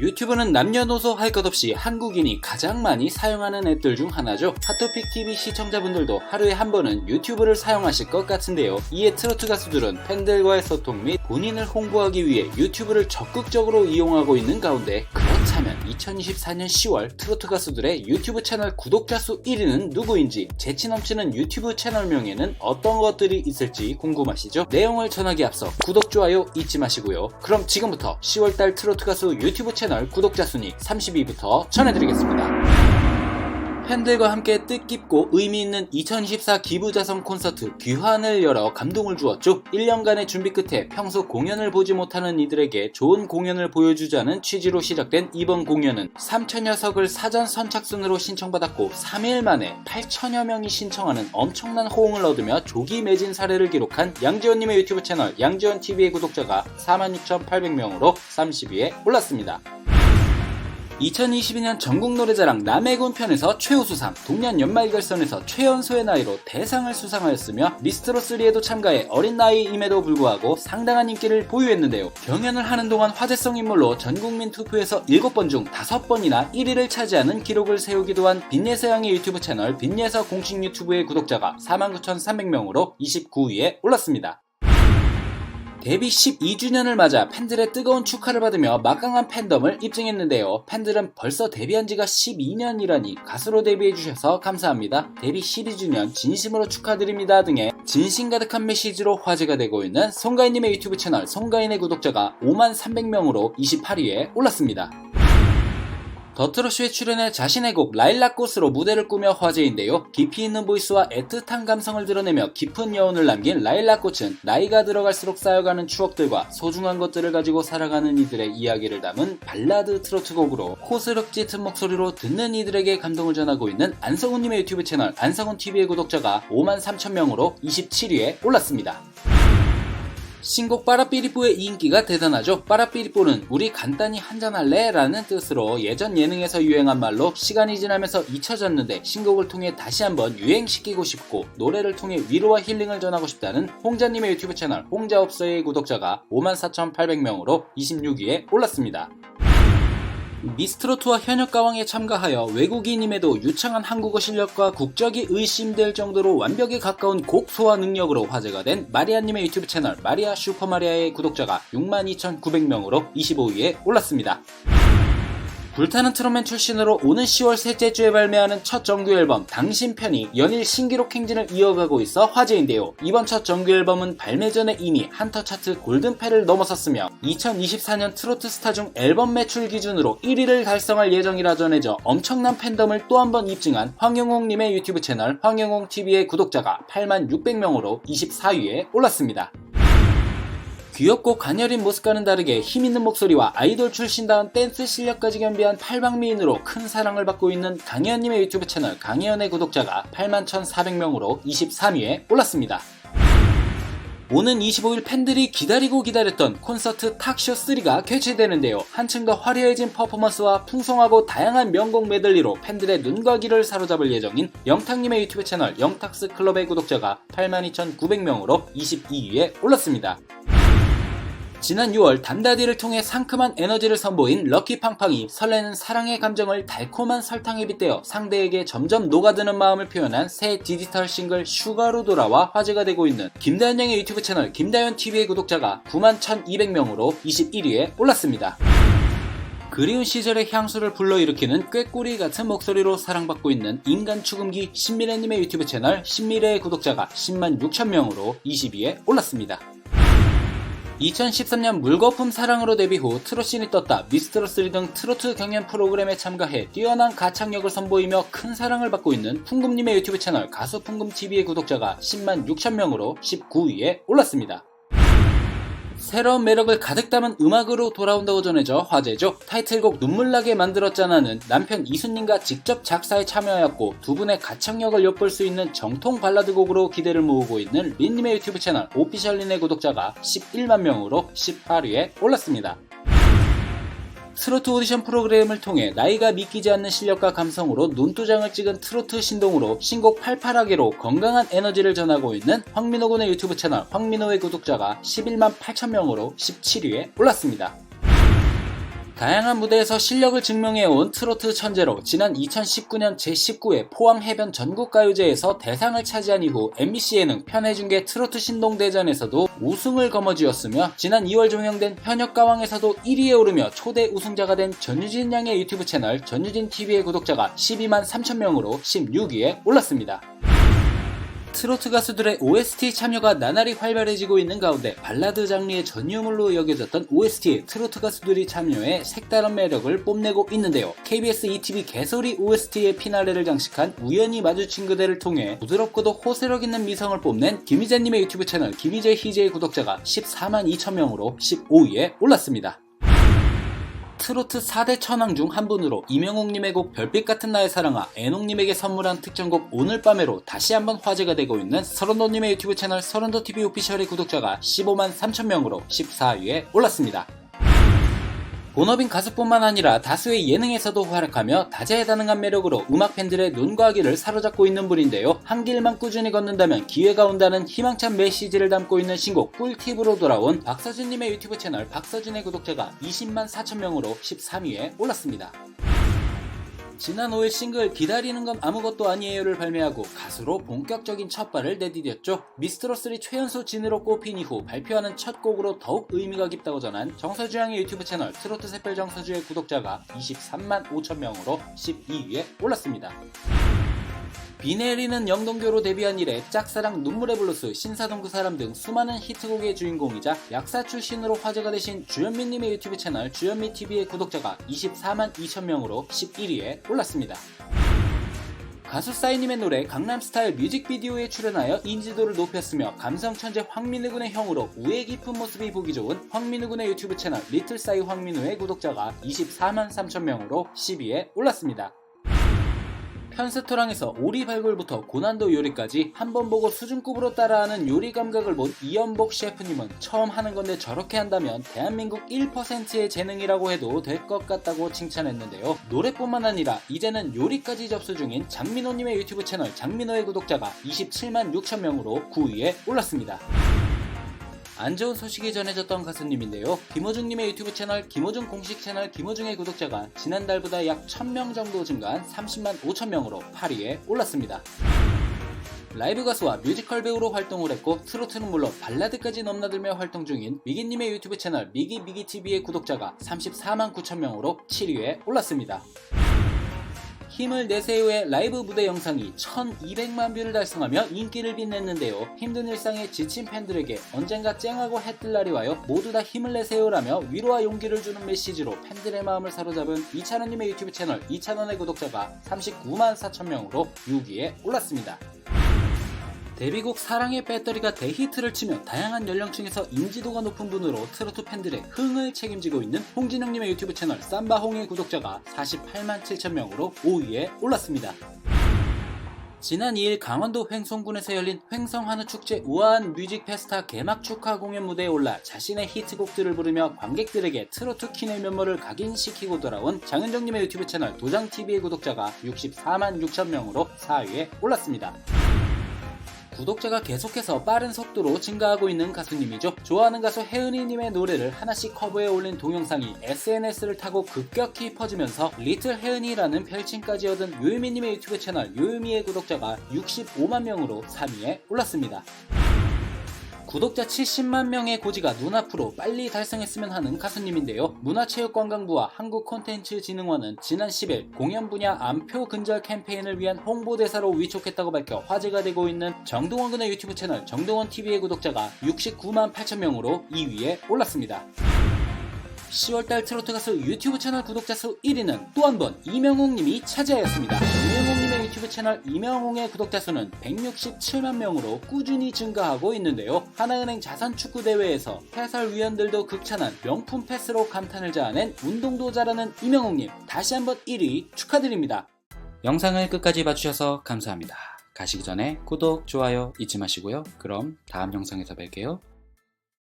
유튜브는 남녀노소 할 것 없이 한국인이 가장 많이 사용하는 앱들 중 하나죠. 하토픽 TV 시청자분들도 하루에 한 번은 유튜브를 사용하실 것 같은데요. 이에 트로트 가수들은 팬들과의 소통 및 본인을 홍보하기 위해 유튜브를 적극적으로 이용하고 있는 가운데 그렇다면 2024년 10월 트로트 가수들의 유튜브 채널 구독자 수 1위는 누구인지 재치 넘치는 유튜브 채널명에는 어떤 것들이 있을지 궁금하시죠? 내용을 전하기 앞서 구독, 좋아요 잊지 마시고요. 그럼 지금부터 10월달 트로트 가수 유튜브 채널 구독자 순위 30위부터 전해드리겠습니다. 팬들과 함께 뜻깊고 의미 있는 2024 기부자성 콘서트 귀환을 열어 감동을 주었죠. 1년간의 준비 끝에 평소 공연을 보지 못하는 이들에게 좋은 공연을 보여주자는 취지로 시작된 이번 공연은 3천여 석을 사전 선착순으로 신청받았고 3일 만에 8천여 명이 신청하는 엄청난 호응을 얻으며 조기 매진 사례를 기록한 양지원님의 유튜브 채널 양지원TV의 구독자가 46,800명으로 30위에 올랐습니다. 2022년 전국 노래자랑 남해군 편에서 최우수상, 동년 연말결선에서 최연소의 나이로 대상을 수상하였으며 미스트로 3에도 참가해 어린 나이임에도 불구하고 상당한 인기를 보유했는데요. 경연을 하는 동안 화제성 인물로 전국민 투표에서 7번 중 5번이나 1위를 차지하는 기록을 세우기도 한 빈예서양의 유튜브 채널 빈예서 공식 유튜브의 구독자가 49,300명으로 29위에 올랐습니다. 데뷔 12주년을 맞아 팬들의 뜨거운 축하를 받으며 막강한 팬덤을 입증했는데요. 팬들은 벌써 데뷔한 지가 12년이라니 가수로 데뷔해주셔서 감사합니다. 데뷔 12주년 진심으로 축하드립니다 등의 진심 가득한 메시지로 화제가 되고 있는 송가인님의 유튜브 채널 송가인의 구독자가 5만 300명으로 28위에 올랐습니다. 더트로쇼에 출연해 자신의 곡 라일락꽃으로 무대를 꾸며 화제인데요. 깊이 있는 보이스와 애틋한 감성을 드러내며 깊은 여운을 남긴 라일락꽃은 나이가 들어갈수록 쌓여가는 추억들과 소중한 것들을 가지고 살아가는 이들의 이야기를 담은 발라드 트로트 곡으로 호스력 짙은 목소리로 듣는 이들에게 감동을 전하고 있는 안성훈님의 유튜브 채널 안성훈TV의 구독자가 5만 3천 명으로 27위에 올랐습니다. 신곡 빠라삐리뽀의 인기가 대단하죠. 빠라삐리뽀는 우리 간단히 한잔할래? 라는 뜻으로 예전 예능에서 유행한 말로 시간이 지나면서 잊혀졌는데 신곡을 통해 다시 한번 유행시키고 싶고 노래를 통해 위로와 힐링을 전하고 싶다는 홍자님의 유튜브 채널 홍자업소의 구독자가 54,800명으로 26위에 올랐습니다. 미스트로트와 현역 가왕에 참가하여 외국인임에도 유창한 한국어 실력과 국적이 의심될 정도로 완벽에 가까운 곡 소화 능력으로 화제가 된 마리아님의 유튜브 채널 마리아 슈퍼마리아의 구독자가 62,900명으로 25위에 올랐습니다. 불타는 트롯맨 출신으로 오는 10월 셋째 주에 발매하는 첫 정규 앨범 당신 편이 연일 신기록 행진을 이어가고 있어 화제인데요. 이번 첫 정규 앨범은 발매 전에 이미 한터 차트 골든패를 넘어섰으며 2024년 트로트 스타 중 앨범 매출 기준으로 1위를 달성할 예정이라 전해져 엄청난 팬덤을 또 한 번 입증한 황영홍님의 유튜브 채널 황영홍TV의 구독자가 8만 600명으로 24위에 올랐습니다. 귀엽고 가녀린 모습과는 다르게 힘있는 목소리와 아이돌 출신다운 댄스 실력까지 겸비한 팔방미인으로 큰 사랑을 받고 있는 강혜연님의 유튜브 채널 강혜연의 구독자가 81,400명으로 23위에 올랐습니다. 오는 25일 팬들이 기다리고 기다렸던 콘서트 탁쇼3가 개최되는데요. 한층 더 화려해진 퍼포먼스와 풍성하고 다양한 명곡 메들리로 팬들의 눈과 귀를 사로잡을 예정인 영탁님의 유튜브 채널 영탁스 클럽의 구독자가 82,900명으로 22위에 올랐습니다. 지난 6월 단다디를 통해 상큼한 에너지를 선보인 럭키팡팡이 설레는 사랑의 감정을 달콤한 설탕에 빗대어 상대에게 점점 녹아드는 마음을 표현한 새 디지털 싱글 슈가로 돌아와 화제가 되고 있는 김다현 양의 유튜브 채널 김다현TV의 구독자가 9만 1200명으로 21위에 올랐습니다. 그리운 시절의 향수를 불러일으키는 꾀꼬리 같은 목소리로 사랑받고 있는 인간 추금기 신미래님의 유튜브 채널 신미래의 구독자가 10만 6천명으로 20위에 올랐습니다. 2013년 물거품 사랑으로 데뷔 후 트롯신이 떴다 미스트로3 등 트로트 경연 프로그램에 참가해 뛰어난 가창력을 선보이며 큰 사랑을 받고 있는 풍금님의 유튜브 채널 가수 풍금TV의 구독자가 10만 6천명으로 19위에 올랐습니다. 새로운 매력을 가득 담은 음악으로 돌아온다고 전해져 화제죠. 타이틀곡 눈물나게 만들었잖아는 남편 이수님과 직접 작사에 참여하였고 두 분의 가창력을 엿볼 수 있는 정통 발라드 곡으로 기대를 모으고 있는 린님의 유튜브 채널 오피셜린의 구독자가 11만 명으로 18위에 올랐습니다. 트로트 오디션 프로그램을 통해 나이가 믿기지 않는 실력과 감성으로 눈두장을 찍은 트로트 신동으로 신곡 팔팔하게로 건강한 에너지를 전하고 있는 황민호 군의 유튜브 채널 황민호의 구독자가 11만 8천 명으로 17위에 올랐습니다. 다양한 무대에서 실력을 증명해온 트로트 천재로 지난 2019년 제19회 포항 해변 전국가요제에서 대상을 차지한 이후 MBC 예능 편해중계 트로트 신동대전에서도 우승을 거머쥐었으며 지난 2월 종영된 현역가왕에서도 1위에 오르며 초대 우승자가 된 전유진 양의 유튜브 채널 전유진 TV의 구독자가 12만 3천 명으로 16위에 올랐습니다. 트로트 가수들의 OST 참여가 나날이 활발해지고 있는 가운데 발라드 장르의 전유물로 여겨졌던 OST에 트로트 가수들이 참여해 색다른 매력을 뽐내고 있는데요. KBS ETV 개소리 OST의 피날레를 장식한 우연히 마주친 그대를 통해 부드럽고도 호소력 있는 미성을 뽐낸 김희재님의 유튜브 채널 김희재 희재의 구독자가 14만 2천 명으로 15위에 올랐습니다. 트로트 4대 천왕 중 한 분으로 이명웅님의 곡 별빛 같은 나의 사랑아, 애농님에게 선물한 특전곡 오늘 밤에로 다시 한번 화제가 되고 있는 서른도님의 유튜브 채널 서른도TV 오피셜의 구독자가 15만 3천 명으로 14위에 올랐습니다. 본업인 가수뿐만 아니라 다수의 예능에서도 활약하며 다재다능한 매력으로 음악 팬들의 눈과 귀를 사로잡고 있는 분인데요. 한 길만 꾸준히 걷는다면 기회가 온다는 희망찬 메시지를 담고 있는 신곡 꿀팁으로 돌아온 박서준님의 유튜브 채널 박서준의 구독자가 20만 4천 명으로 13위에 올랐습니다. 지난 5일 싱글 기다리는 건 아무것도 아니에요를 발매하고 가수로 본격적인 첫발을 내디뎠죠. 미스트로3 최연소 진으로 꼽힌 이후 발표하는 첫 곡으로 더욱 의미가 깊다고 전한 정서주 양의 유튜브 채널 트로트 샛별 정서주의 구독자가 23만 5천 명으로 12위에 올랐습니다. 비 내리는 영동교로 데뷔한 이래 짝사랑 눈물의 블루스, 신사동 그 사람 등 수많은 히트곡의 주인공이자 약사 출신으로 화제가 되신 주현미님의 유튜브 채널 주현미TV의 구독자가 24만 2천 명으로 11위에 올랐습니다. 가수 싸이님의 노래 강남스타일 뮤직비디오에 출연하여 인지도를 높였으며 감성천재 황민우 군의 형으로 우애 깊은 모습이 보기 좋은 황민우 군의 유튜브 채널 리틀싸이 황민우의 구독자가 24만 3천 명으로 10위에 올랐습니다. 편스토랑에서 오리 발굴부터 고난도 요리까지 한 번 보고 수준급으로 따라하는 요리 감각을 본 이연복 셰프님은 처음 하는 건데 저렇게 한다면 대한민국 1%의 재능이라고 해도 될 것 같다고 칭찬했는데요. 노래뿐만 아니라 이제는 요리까지 접수 중인 장민호님의 유튜브 채널 장민호의 구독자가 27만 6천 명으로 9위에 올랐습니다. 안 좋은 소식이 전해졌던 가수님인데요. 김호중님의 유튜브 채널 김호중 공식 채널 김호중의 구독자가 지난달보다 약 1000명 정도 증가한 30만 5천명으로 8위에 올랐습니다. 라이브 가수와 뮤지컬 배우로 활동을 했고 트로트는 물론 발라드까지 넘나들며 활동 중인 미기님의 유튜브 채널 미기미기TV의 구독자가 34만 9천명으로 7위에 올랐습니다. 힘을 내세요의 라이브 무대 영상이 1200만 뷰를 달성하며 인기를 빛냈는데요. 힘든 일상에 지친 팬들에게 언젠가 쨍하고 해뜰 날이 와요. 모두 다 힘을 내세요라며 위로와 용기를 주는 메시지로 팬들의 마음을 사로잡은 이찬원님의 유튜브 채널 이찬원의 구독자가 39만 4천명으로 6위에 올랐습니다. 데뷔곡 사랑의 배터리가 대히트를 치며 다양한 연령층에서 인지도가 높은 분으로 트로트 팬들의 흥을 책임지고 있는 홍진영님의 유튜브 채널 쌈바홍의 구독자가 48만 7천 명으로 5위에 올랐습니다. 지난 2일 강원도 횡성군에서 열린 횡성한우 축제 우아한 뮤직 페스타 개막 축하 공연 무대에 올라 자신의 히트곡들을 부르며 관객들에게 트로트 퀸의 면모를 각인시키고 돌아온 장은정님의 유튜브 채널 도장TV의 구독자가 64만 6천 명으로 4위에 올랐습니다. 구독자가 계속해서 빠른 속도로 증가하고 있는 가수님이죠. 좋아하는 가수 혜은이님의 노래를 하나씩 커버해 올린 동영상이 SNS를 타고 급격히 퍼지면서 리틀 혜은이라는 별칭까지 얻은 요유미님의 유튜브 채널 요유미의 구독자가 65만 명으로 3위에 올랐습니다. 구독자 70만 명의 고지가 눈앞으로 빨리 달성했으면 하는 가수님인데요. 문화체육관광부와 한국콘텐츠진흥원은 지난 10일 공연 분야 암표 근절 캠페인을 위한 홍보대사로 위촉했다고 밝혀 화제가 되고 있는 정동원 군의 유튜브 채널 정동원 TV의 구독자가 69만 8천 명으로 2위에 올랐습니다. 10월달 트로트 가수 유튜브 채널 구독자 수 1위는 또 한 번 이명웅님이 차지하였습니다. 유튜브 채널 이명웅의 구독자 수는 167만 명으로 꾸준히 증가하고 있는데요. 하나은행 자산축구대회에서 해설위원들도 극찬한 명품 패스로 감탄을 자아낸 운동도 잘하는 이명웅님 다시 한번 1위 축하드립니다. 영상을 끝까지 봐주셔서 감사합니다. 가시기 전에 구독, 좋아요 잊지 마시고요. 그럼 다음 영상에서 뵐게요.